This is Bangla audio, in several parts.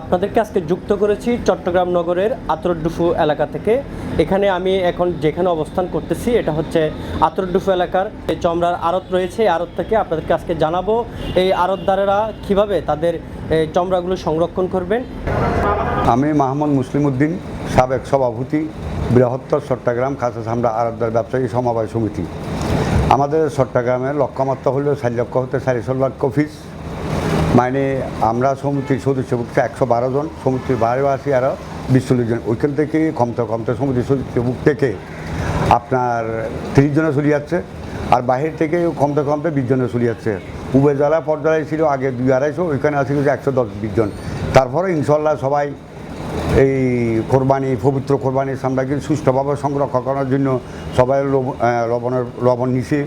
আপনাদেরকে আজকে যুক্ত করেছি চট্টগ্রাম নগরের আতরডুফু এলাকা থেকে। এখানে আমি এখন যেখানে অবস্থান করতেছি, এটা হচ্ছে আতরডুফু এলাকার চমড়ার আড়ত রয়েছে, এই আড়ত থেকে আপনাদেরকে আজকে জানাব এই আড়তদারেরা কীভাবে তাদের চমড়াগুলো সংরক্ষণ করবেন। আমি মাহমুদ মুসলিম উদ্দিন সাবেক সভাপতি, বৃহত্তর চট্টগ্রাম খাসা সামরা আরবদার ব্যবসায়ী সমবায় সমিতি। আমাদের চট্টগ্রামের লক্ষ্যমাত্রা হলো চার লক্ষ হতে সাড়ে লক্ষ ফিস। মানে আমরা সমিতির সদস্যভুক্ত একশো বারো জন, সমিতির বাইরেও আছি আরও বিশ চল্লিশ জন। ওইখান থেকে কমতে কমতে সমিতির সদস্যভুক্ত থেকে আপনার তিরিশ জনে চলে যাচ্ছে আর বাহির থেকে কমতে কমতে বিশ জনে চলে যাচ্ছে উভয় জেলা পর্যায়ে ছিল আগে দুই আড়াইশো, ওইখানে আছে যে একশো দশ বিশ জন। তারপরে ইনশাল্লাহ সবাই এই কোরবানি, পবিত্র কোরবানির কিন্তু সুষ্ঠুভাবে সংরক্ষণ করার জন্য সবাই লব- লবণের লবণ নিছে।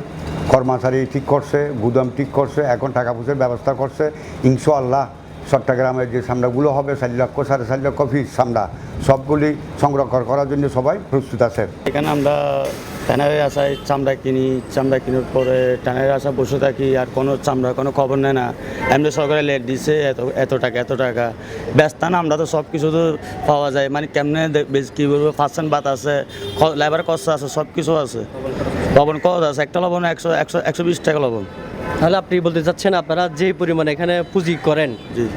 কর্মচারী ঠিক করছে, গুদাম ঠিক করছে, এখন টাকা পয়সার ব্যবস্থা করছে। ইনশাল্লাহ চট্টগ্রামের যে সামরাগুলো হবে, চার লক্ষ, সাড়ে চার লক্ষ ফিস সামরা সবগুলি সংরক্ষণ করার জন্য সবাই প্রস্তুত আছে। এখানে আমরা ট্যানারের আশায় চামড়া কিনি, চামড়া কিনার পরে ট্যানারের আশা বসে থাকি আর কোনো চামড়া, কোনো খবর নেয় না। এমনি সরকারে লেট দিছে, এত এত টাকা এত টাকা। ব্যস্ত না, আমরা তো সব কিছু তো পাওয়া যায়। মানে কেমনে কী বলব পার্সেন্ট বাত আছে লেবার কষ্ট আছে, সব কিছু আছে। লবণ কত আছে? একটা লবণ একশো একশো একশো বিশ টাকা লবণ। তাহলে আপনি বলতে চাচ্ছেন আপনারা যে পরিমাণে এখানে পুঁজি করেন।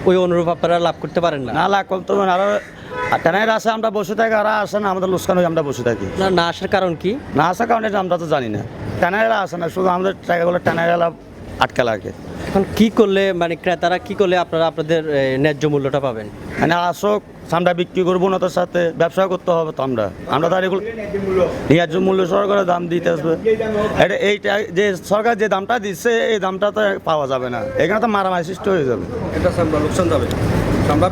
ওই অনুরূপ আপনারা লাভ করতে পারেন না? না লাভ করতে পারেন আরও আরও আসে আমরা বসে থাকি আর আসে না আমাদের লোকসান হয়ে আমরা বসে থাকি। না না আসার কারণ কি? না আসার কারণে আমরা তো জানি না। ট্যানারেরা আসে না শুধু আমাদের টাকাগুলো ট্যানারেরা আটকা লাগে। এখন কি করলে মানে ক্রেতারা কি করলে আপনারা আপনাদের ন্যায্য মূল্যটা পাবেন? মানে আসক আমরা বিক্রি করব না তার সাথে ব্যবসা করতে হবে তো আমরা। আমরা তার এগুলো ন্যায্য মূল্য সরকারের দাম দিতে আসবে। এটা এইটা যে সরকার যে দামটা দিচ্ছে এই দামটা তো পাওয়া যাবে না। এখানে তো মারামারি সৃষ্টি হয়ে যাবে। এটা লোকসান যাবে।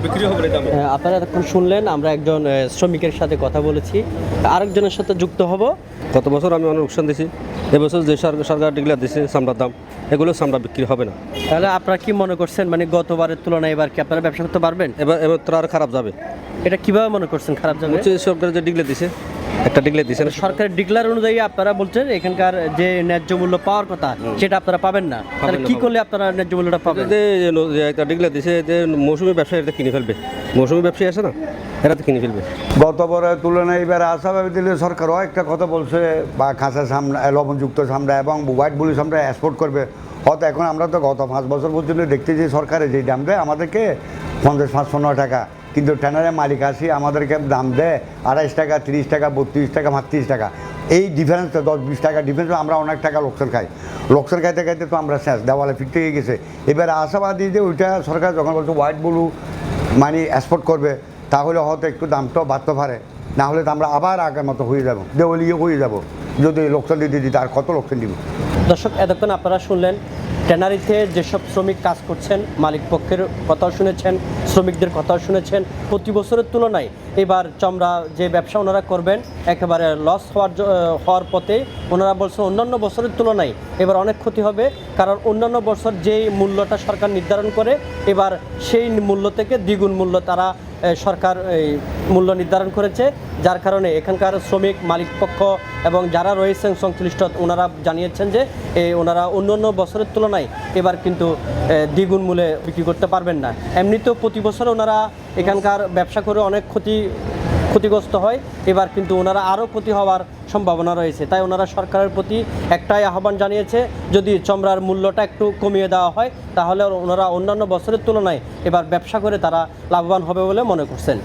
বিক্রি হবে না এই দামে। আপনারা এতক্ষণ শুনলেন আমরা একজন শ্রমিকের সাথে কথা বলেছি। আরেকজনের সাথে যুক্ত হব। গত বছর আমি অনেক লোকসান দিছি। এবছর যে সরকার সরকার ডিগ্লার দিছে সামরার দাম। এগুলো আমরা বিক্রি হবে না। তাহলে আপনারা কি মনে করছেন? মানে গতবারের তুলনায় এবার কি আপনারা ব্যবসা করতে পারবেন? এবার এবার তো আর খারাপ যাবে। এটা কীভাবে মনে করছেন? খারাপ যাবে? সরকার যে ডিগলে দিছে একটা ডিগ্লার দিছে না সরকারের ডিক্লার অনুযায়ী আপনারা বলছেন এখানকার যে ন্যায্য মূল্য পাওয়ার কথা সেটা আপনারা পাবেন না। তাহলে কি করলে আপনারা ন্যায্য মূল্যটা পাবেন? যে একটা ডিগ্লার দিছে যে মৌসুমি ব্যবসায়ী এটা কিনে ফেলবে। মৌসুমি ব্যবসায়ী আছে না? এরা তো কিনে ফেলবে। গত বছরের তুলনায় এবার আশাভাবে দিলে সরকারও একটা কথা বলছে বা খাঁচা সামরা লবণযুক্ত সামরা এবং হোয়াইট বুলি সামরা এক্সপোর্ট করবে। হয়তো এখন আমরা তো গত পাঁচ বছর পর্যন্ত দেখতেছি সরকারে যে দাম দেয় আমাদেরকে পঞ্চাশ পাঁচশো নয় টাকা। কিন্তু ট্যানারের মালিক আসি, আমাদেরকে দাম দেয় আড়াইশ টাকা, তিরিশ টাকা, বত্রিশ টাকা মাত্রিশ টাকা। এই ডিফারেন্সটা দশ, বিশ টাকা ডিফারেন্স আমরা অনেক টাকা লোকসান খাই। লোকসান খাইতে খাইতে তো আমরা শেষ, দেওয়ালে ফিরতে গেছে। এবার আশাবাদী যে ওইটা সরকার যখন বলছে হোয়াইট ব্লু মানে এক্সপোর্ট করবে, তাহলে হয়তো একটু দামটাও বাড়তে পারে। না হলে তো আমরা আবার আগের মতো হয়ে যাব দেওয়ালিয়ে হয়ে যাব। যদি লোকসান দিতে দিতে আর কত লোকসান দিব? দর্শক, এতক্ষণ আপনারা শুনলেন ট্যানারিতে যেসব শ্রমিক কাজ করছেন, মালিক পক্ষের কথাও শুনেছেন, শ্রমিকদের কথাও শুনেছেন, প্রতি বছরের তুলনায় এবার চমড়া যে ব্যবসা ওনারা করবেন, একেবারে লস হওয়ার হওয়ার পথে ওনারা বলছেন অন্যান্য বছরের তুলনায় এবার অনেক ক্ষতি হবে, কারণ অন্যান্য বছর যেই মূল্যটা সরকার নির্ধারণ করে, এবার সেই মূল্য থেকে দ্বিগুণ মূল্য তারা সরকার এই মূল্য নির্ধারণ করেছে, যার কারণে এখানকার শ্রমিক, মালিক পক্ষ এবং যারা রয়েছেন সংশ্লিষ্ট, ওনারা জানিয়েছেন যে ওনারা অন্য অন্য বছরের তুলনায় এবার কিন্তু দ্বিগুণ মূলে বিক্রি করতে পারবেন না। এমনিতেও প্রতি বছর ওনারা এখানকার ব্যবসা করে অনেক ক্ষতি, ক্ষতিগ্রস্ত হয়, এবার কিন্তু ওনারা আরও ক্ষতি হওয়ার সম্ভাবনা রয়েছে। তাই ওনারা সরকারের প্রতি একটাই আহ্বান জানিয়েছে, যদি চমড়ার মূল্যটা একটু কমিয়ে দেওয়া হয়, তাহলে ওনারা অন্যান্য বছরের তুলনায় এবার ব্যবসা করে তারা লাভবান হবে বলে মনে করছেন।